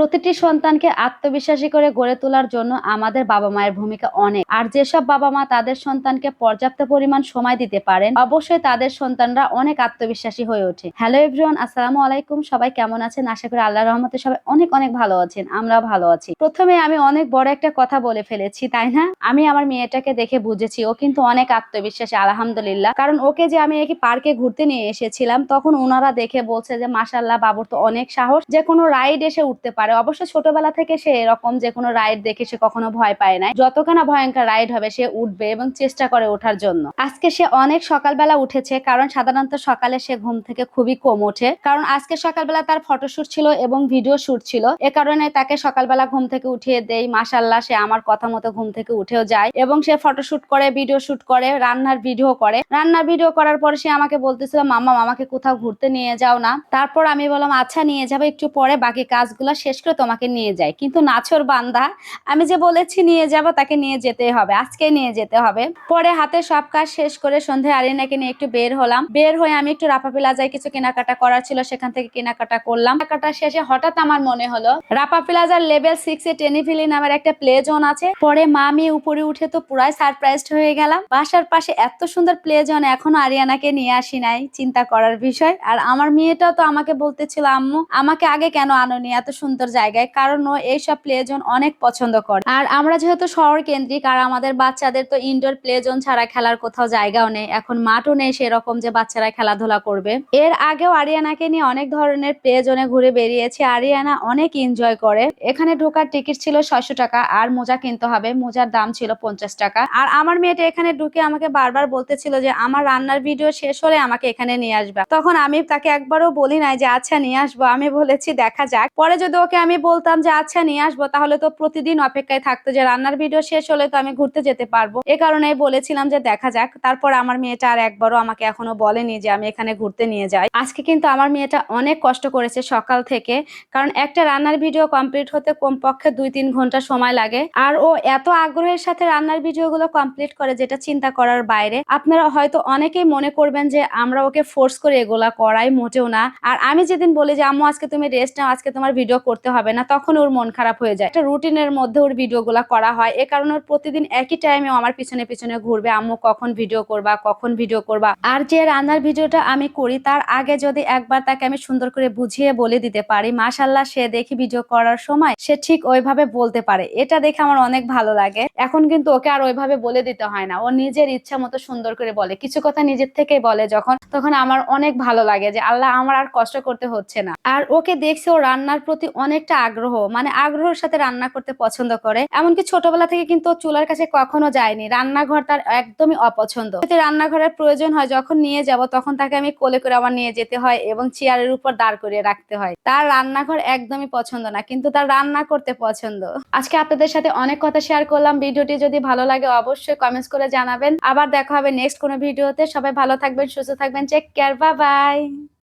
প্রতিটি সন্তানকে আত্মবিশ্বাসী করে গড়ে তোলার জন্য আমাদের বাবা মায়ের ভূমিকা অনেক। আর যেসব বাবা মা তাদের সন্তানকে পর্যাপ্ত পরিমাণ সময় দিতে পারেন, অবশ্যই তাদের সন্তানরা অনেক আত্মবিশ্বাসী হয়ে ওঠে। হ্যালো এভরিওয়ান আসসালামু আলাইকুম। সবাই কেমন আছেন? আশা করি আল্লাহ রহমতে সবাই অনেক অনেক ভালো আছেন। আমরাও ভালো আছি। প্রথমে আমি অনেক বড় একটা কথা বলে ফেলেছি, তাই না? আমি আমার মেয়েটাকে দেখে বুঝেছি, ও কিন্তু অনেক আত্মবিশ্বাসী, আলহামদুলিল্লাহ। কারণ ওকে যে আমি একই পার্কে ঘুরতে নিয়ে এসেছিলাম, তখন ওনারা দেখে বলছে যে মাসাল্লাহ বাবুর তো অনেক সাহস। যে কোনো রাইড এসে উঠতে পারে। অবশ্য ছোটবেলা থেকে সে এরকম যে কোনো রাইড দেখে সে কখনো ভয় পায় না যতখানা ভয়ঙ্কর রাইড হবে, সে উঠবে এবং চেষ্টা করে ওঠার জন্য। আজকে সে অনেক সকালবেলা উঠেছে, কারণ সাধারণত সকালে সে ঘুম থেকে খুবই কম ওঠে। কারণ আজকে সকালবেলা তার ফটোশুট ছিল এবং ভিডিও শুট ছিল। এ কারণে তাকে সকালবেলা ঘুম থেকে উঠিয়ে দেই। মাসাল্লাহ সে আমার কথা মতো ঘুম থেকে উঠেও যায় এবং সে ফটোশুট করে ভিডিও শুট করে, রান্নার ভিডিও করে। রান্নার ভিডিও করার পর সে আমাকে বলতেছিল মামা আমাকে কোথাও ঘুরতে নিয়ে যাও না। তারপর আমি বললাম আচ্ছা নিয়ে যাব। একটু পরে বাকি কাজগুলো শেষ করে তোমাকে নিয়ে যায় কিন্তু নাছর বান্দা, আমি যে বলেছি নিয়ে যাব, তাকে নিয়ে যেতে হবে। আজকে নিয়ে যেতে হবে। পরে হাতে সব কাজ শেষ করে সন্ধ্যায় আরিনাকে নিয়ে একটু বের হলাম। বের হয়ে আমি একটু রাপা প্লাজায় কিছু কেনাকাটা করার ছিল, সেখান থেকে কেনাকাটা করলাম। কেনাকাটা শেষে হঠাৎ আমার মনে হলো, রাপা প্লাজার লেভেল সিক্স এ টেনিফিলি নামের একটা প্লে জোন আছে। পরে মা আমি উপরে উঠে তো পুরাই সারপ্রাইজড হয়ে গেলাম। বাসার পাশে এত সুন্দর প্লে জোন এখনও আরিয়ানাকে নিয়ে আসি নাই, চিন্তা করার বিষয়। আর আমার মেয়েটাও তো আমাকে বলতেছিল, আম্মু, আমাকে আগে কেন আনোনি? এত সুন্দর জায়গায় কারণ এইসব প্লে জোন অনেক পছন্দ করে। আর আমরা যেহেতু শহর কেন্দ্রিক আর আমাদের বাচ্চাদের তো ইনডোর প্লে জোন ছাড়া খেলার কোথাও জায়গাও নেই, এখন মাঠও নেই সেরকম যে বাচ্চারা খেলাধুলা করবে। এর আগেও আরিয়ানাকে নিয়ে অনেক ধরনের প্লে জোনে ঘুরে বেরিয়েছে আরিয়ানা অনেক এনজয় করে। এখানে ঢোকার টিকিট ছিল ছয়শো টাকা, আর মোজা কিনতে হবে, মোজার দাম ছিল পঞ্চাশ টাকা। আর আমার মেয়েটা এখানে ঢুকে আমাকে বারবার বলতেছিল যে, আমার রান্নার ভিডিও শেষ হলে আমাকে এখানে নিয়ে আসবে। তখন আমি তাকে একবারও বলি নাই যে আচ্ছা নিয়ে আসব। আমি বলেছি, দেখা যাক। পরে যদি ওকে আমি বলতাম যে আচ্ছা নিয়ে আসব, তাহলে তো প্রতিদিন অপেক্ষায় থাকতো যে, রান্নার ভিডিও শেষ হলে তো আমি ঘুরতে যেতে পারব। এ কারণেই বলেছিলাম যে, দেখা যাক। তারপর আমার মেয়েটা আর একবারও আমাকে এখনও বলেনি যে, আমি এখানে ঘুরতে নিয়ে যাই। আজকে কিন্তু আমার মেয়েটা অনেক কষ্ট করেছে সকাল থেকে, কারণ একটা রান্নার ভিডিও কমপ্লিট হতে কমপক্ষে দুই তিন ঘণ্টা সময় লাগে। আর ও এত আগ্রহের সাথে রান্নার ভিডিওগুলো কমপ্লিট করে যেটা চিন্তা করার বাইরে। আপনারা হয়তো অনেকেই মনে করবেন যে, আমরা ওকে ফোর্স করে এগুলা করাই মোটেও না। আর আমি যেদিন বলি যে, আম্মু, আজকে তুমি রেস্ট নাও, আজকে তোমার ভিডিও করতে হবে না, তখন ওর মন খারাপ হয়ে যায়। একটা রুটিনের মধ্যে ওর ভিডিওগুলো করা হয়, এ কারণে ওর প্রতিদিন একই টাইমে আমার পিছনে পিছনে ঘুরবে, আম্মু কখন ভিডিও করবা, কখন ভিডিও করবা। আর যে রান্নার ভিডিওটা আমি করি, তার আগে যদি একবার তাকে আমি সুন্দর করে বুঝিয়ে বলে দিতে পারি মাশাল্লাহ সে দেখি ভিডিও করার সময় সে ঠিক ওইভাবে বলতে পারে। এটা দেখে আমার অনেক ভালো লাগে। এখন কিন্তু ওকে আর ওইভাবে বলে দিতে হয় না। ও নিজের ইচ্ছা মতো সুন্দর করে বলে। কিছু কথা নিজের থেকেই বলে যখন, তখন আমার অনেক ভালো লাগে যে, আল্লাহ, আমার আর কষ্ট করতে হচ্ছে না। আর ওকে দেখছে ও রান্নার প্রতি অনেকটা আগ্রহ মানে আগ্রহের সাথে রান্না করতে পছন্দ করে। এমনকি ছোটবেলা থেকে কিন্তু চুলার কাছে কখনো যায়নি। রান্নাঘর তার একদমই অপছন্দ। রান্নাঘরের প্রয়োজন হয়, যখন নিয়ে যাব তখন তাকে আমি কোলে করে আমার নিয়ে যেতে হয় এবং চেয়ারের উপর দাঁড় করিয়ে রাখতে হয়। তার রান্নাঘর একদমই পছন্দ না, কিন্তু তার রান্না করতে পছন্দ। আজকে আপনাদের সাথে অনেক কথা শেয়ার করলাম। ভিডিওটি যদি ভালো লাগে অবশ্যই কমেন্টস করে জানাবেন। আবার দেখা হবে নেক্সট কোনো ভিডিওতে। সবাই ভালো থাকবেন, সুস্থ থাকবেন। চেক কেয়ার বা বাই